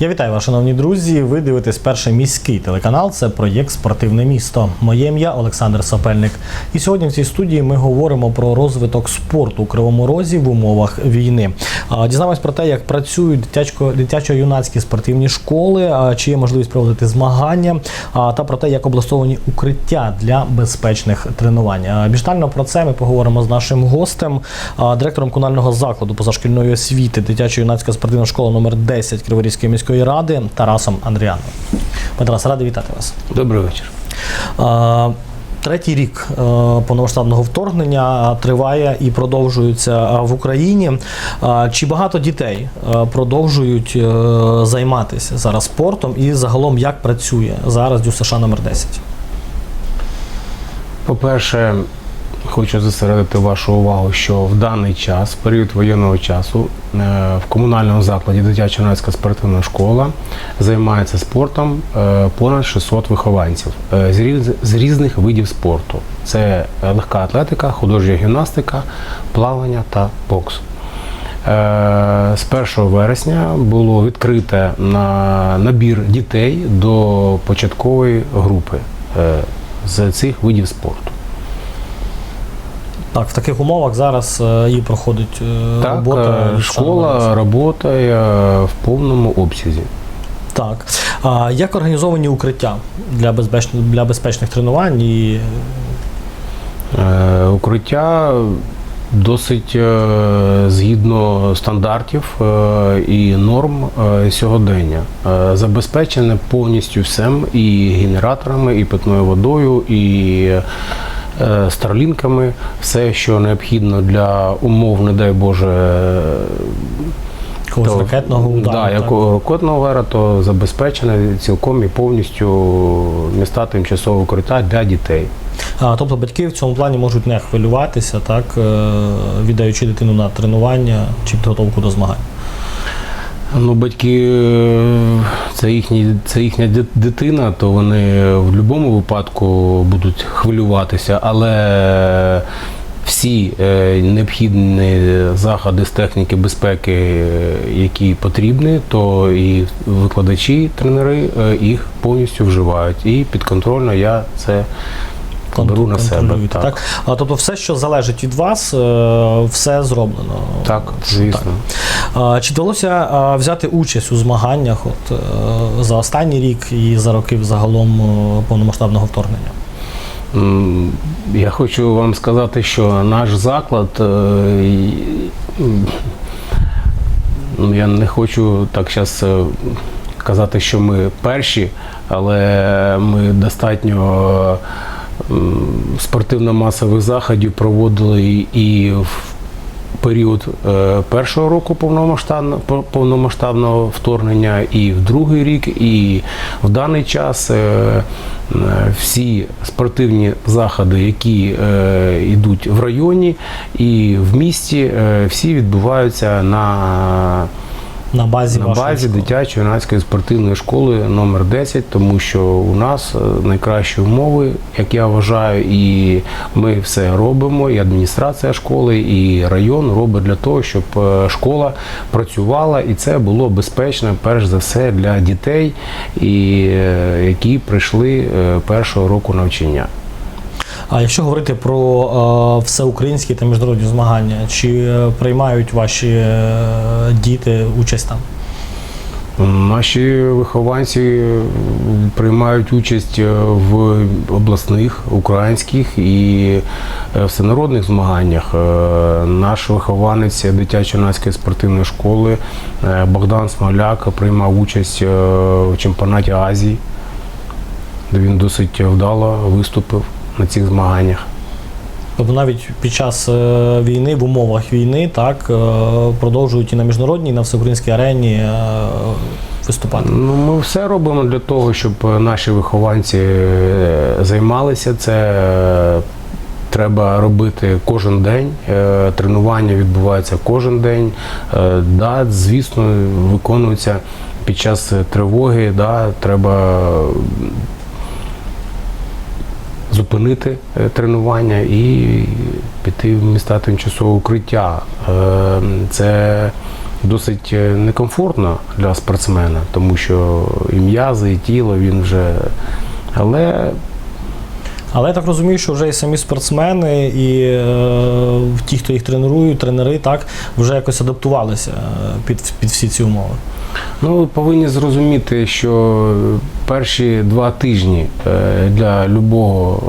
Я вітаю вас, шановні друзі. Ви дивитесь перший міський телеканал. Це проєкт Спортивне місто. Моє ім'я Олександр Сапельник. І сьогодні в цій студії ми говоримо про розвиток спорту у Кривому Розі в умовах війни. Дізнаємось про те, як працюють дитячо-юнацькі спортивні школи, чи є можливість проводити змагання, та про те, як облаштовані укриття для безпечних тренувань. Більш детально про це ми поговоримо з нашим гостем, директором комунального закладу позашкільної освіти дитячо-юнацька спортивна школа номер 10 Криворізької міської ради Тарасом Андріаном. Пане Тарас, радий вітати вас. Добрий вечір. Третій рік е, повномасштабного вторгнення триває і продовжується в Україні. Чи багато дітей е, продовжують е, займатися зараз спортом і загалом як працює зараз ДЮСШ номер 10? По-перше, хочу зосередити вашу увагу, що в даний час, в період воєнного часу, е, в комунальному закладі дитяча юнацька спортивна школа займається спортом е, понад 600 вихованців е, з різних видів спорту. Це легка атлетика, художня гімнастика, плавання та бокс. З 1 вересня було відкрите на набір дітей до початкової групи з цих видів спорту. Так, в таких умовах зараз е, і проходить е, Так, робота. е, ДЮСШ номер 10. школа працює в повному обсязі. Так. А як організовані укриття для безпечних, для безпечних тренувань і Е, Укриття досить згідно стандартів і норм сьогодення. Забезпечене повністю всім і генераторами, і питною водою, і старлінками. Все, що необхідно для умов, не дай Боже, то- ракетного удару? Да, так? як ракетного удара, то забезпечене цілком і повністю міста тимчасового укриття для дітей. А, тобто батьки в цьому плані можуть не хвилюватися, так, е, віддаючи дитину на тренування чи підготовку до змагань. Ну, батьки е, це їхні, це їхня дитина, то вони в будь-якому випадку будуть хвилюватися, але всі е, необхідні заходи з техніки безпеки, е, які потрібні, то і викладачі, тренери їх повністю вживають. І підконтрольно я це беру на себе. Контролюєте, Так. А, тобто все, що залежить від вас, е, все зроблено. Так, звісно. А, Чи вдалося взяти участь у змаганнях от, е, за останній рік і за роки загалом е, повномасштабного вторгнення? Я хочу вам сказати, що наш заклад, я не хочу так зараз казати, що ми перші, але ми достатньо спортивно-масових заходів проводили і- в період е, першого року повномасштабного повномасштабного вторгнення, і в другий рік, і в даний час е, е, всі спортивні заходи, які йдуть в районі і в місті, всі відбуваються на На базі, на базі дитячої юнацької спортивної школи номер 10, тому що у нас е, найкращі умови, як я вважаю, і ми все робимо, і адміністрація школи, і район робить для того, щоб е, школа працювала, і це було безпечно, перш за все, для дітей, і, е, які прийшли першого року навчання. А якщо говорити про е, всеукраїнські та міжнародні змагання, чи е, приймають ваші е, діти участь там? Наші вихованці приймають участь в обласних, українських і всенародних змаганнях. Наш вихованець дитячо-юнацької спортивної школи Богдан Смоляк приймав участь в чемпіонаті Азії, де він досить вдало виступив на цих змаганнях. Тобто навіть під час е, війни, в умовах війни, так е, продовжують і на міжнародній, і на всеукраїнській арені е, виступати. Ну, ми все робимо для того, щоб наші вихованці займалися. Це треба робити кожен день. Тренування відбуваються кожен день. Да, звісно, виконуються під час тривоги. Да, треба зупинити е, тренування і піти в міста тимчасового укриття. Е, Це досить е, некомфортно для спортсмена, тому що і м'язи, і тіло він вже. Але Але я так розумію, що вже і самі спортсмени, і е, ті, хто їх тренують, тренери, так, вже якось адаптувалися е, під, під всі ці умови. Ну, ви повинні зрозуміти, що перші два тижні е, для любого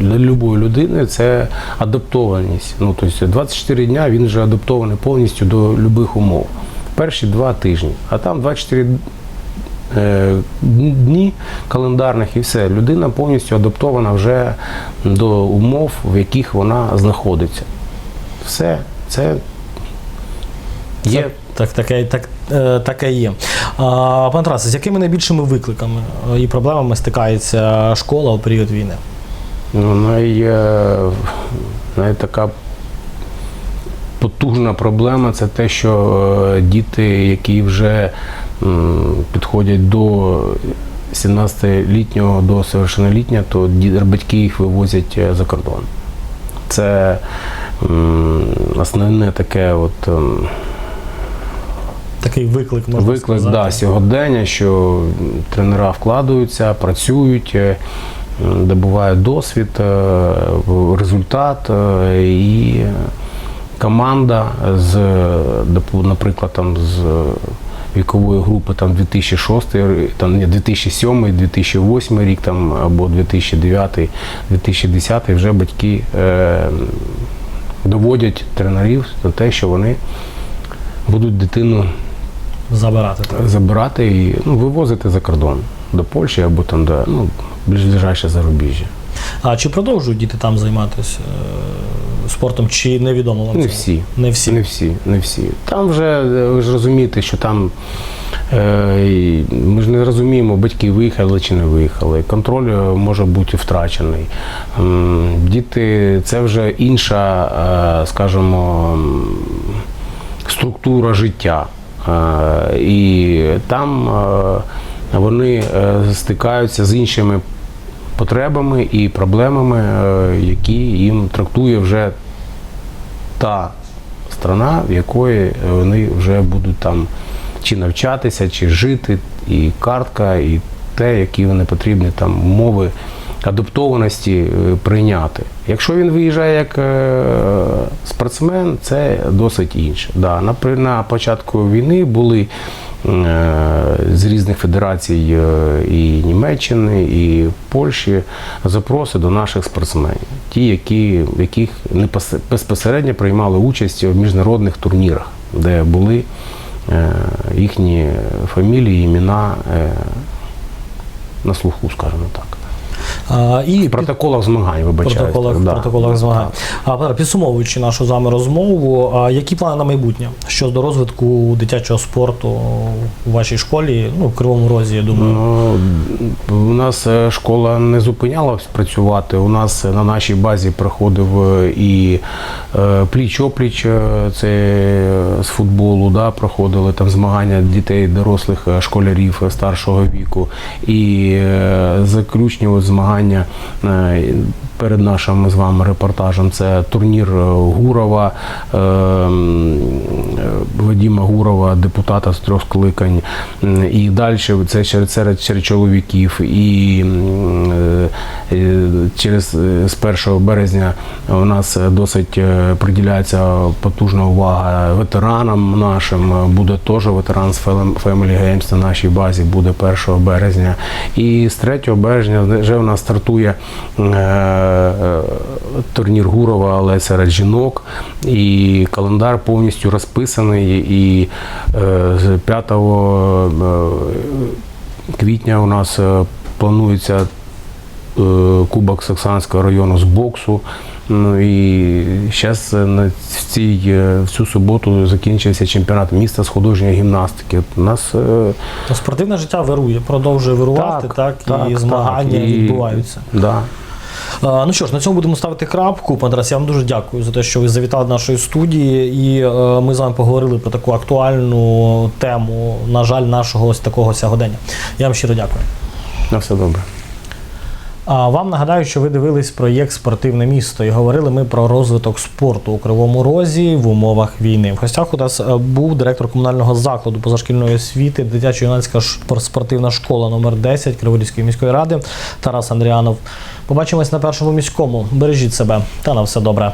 е, для любої людини це адаптованість. Ну, тобто 24 дня він вже адаптований повністю до будь-яких умов. Перші два тижні. А там 24 е, дні календарних і все. Людина повністю адаптована вже до умов, в яких вона знаходиться. Все, це є. Так, таке, так, е, таке є. А, пан Тарасе, з якими найбільшими викликами е, і проблемами стикається школа у період війни? Ну, най, е, най така потужна проблема це те, що е, діти, які вже підходять до 17-літнього до совершенноліття, то батьки їх вивозять е, за кордон. Це основне таке от. ем, Такий виклик можна Виклик сказати. да, сьогодення, що тренера вкладаються, працюють, е, добувають досвід, е, результат і команда з, наприклад, там з вікової групи там 2006, там ні, 2007, 2008 рік там або 2009, 2010 вже батьки е, доводять тренерів до те, що вони будуть дитину Забирати. Так. забирати і ну, вивозити за кордон до Польщі або там до ну, ближайше зарубіжжя. А чи продовжують діти там займатися е, спортом, чи невідомо вам Не це? всі. Не всі. Не всі, не всі. Там вже е, ви ж розумієте, що там е, ми ж не розуміємо, батьки виїхали чи не виїхали. Контроль е, може бути втрачений. Діти це вже інша, е, скажімо, структура життя. І там вони стикаються з іншими потребами і проблемами, е, які їм трактує вже та страна, в якої вони вже будуть там чи навчатися, чи жити, і картка, і те, які вони потрібні там умови адаптованості е, прийняти. Якщо він виїжджає як е, спортсмен, це досить інше. Да, на, початку війни були з різних федерацій е, і Німеччини, і Польщі запроси до наших спортсменів. Ті, які, яких не безпосередньо приймали участь в міжнародних турнірах, де були е, їхні фамілії, імена е, на слуху, скажімо так. А, і В протоколах змагань, вибачаюсь. протоколах, да. протоколах змагань. А підсумовуючи нашу з вами розмову, а які плани на майбутнє щодо розвитку дитячого спорту у вашій школі? Ну, в Кривому Розі, я думаю. Ну, у нас е, школа не зупинялась працювати. У нас на нашій базі проходив е, і е, пліч-опліч, це з футболу, да, проходили там змагання дітей, дорослих школярів старшого віку. І заключні от змагання е, перед нашим з вами репортажем це турнір е, Гурова, е, м, Вадима Гурова, депутата з трьох скликань. І далі це серед, серед, чоловіків. І через е, з 1 березня у нас досить е, приділяється потужна увага ветеранам нашим. Буде теж ветеран з Family Games на нашій базі, буде 1 березня. І з 3 березня вже у нас стартує е, е, турнір Гурова, але серед жінок. І календар повністю розписаний. І е, з 5 е, квітня у нас е, планується е, Кубок Саксанського району з боксу. Ну і зараз на цій е, в цю суботу закінчився чемпіонат міста з художньої гімнастики. От У нас е, То спортивне життя вирує, продовжує вирувати, так, і змагання і- відбуваються. Да. А, Ну що ж, на цьому будемо ставити крапку. Пан Тарас, я вам дуже дякую за те, що ви завітали до нашої студії, і е, ми з вами поговорили про таку актуальну тему, на жаль, нашого ось такого сьогодення. Я вам щиро дякую. На все добре. А вам нагадаю, що ви дивились проєкт Спортивне місто і говорили ми про розвиток спорту у Кривому Розі в умовах війни. В гостях у нас е, був директор комунального закладу позашкільної освіти, дитячо-юнацька спортивна школа номер 10 Криворізької міської ради Тарас Андріанов. Побачимось на першому міському. Бережіть себе та на все добре.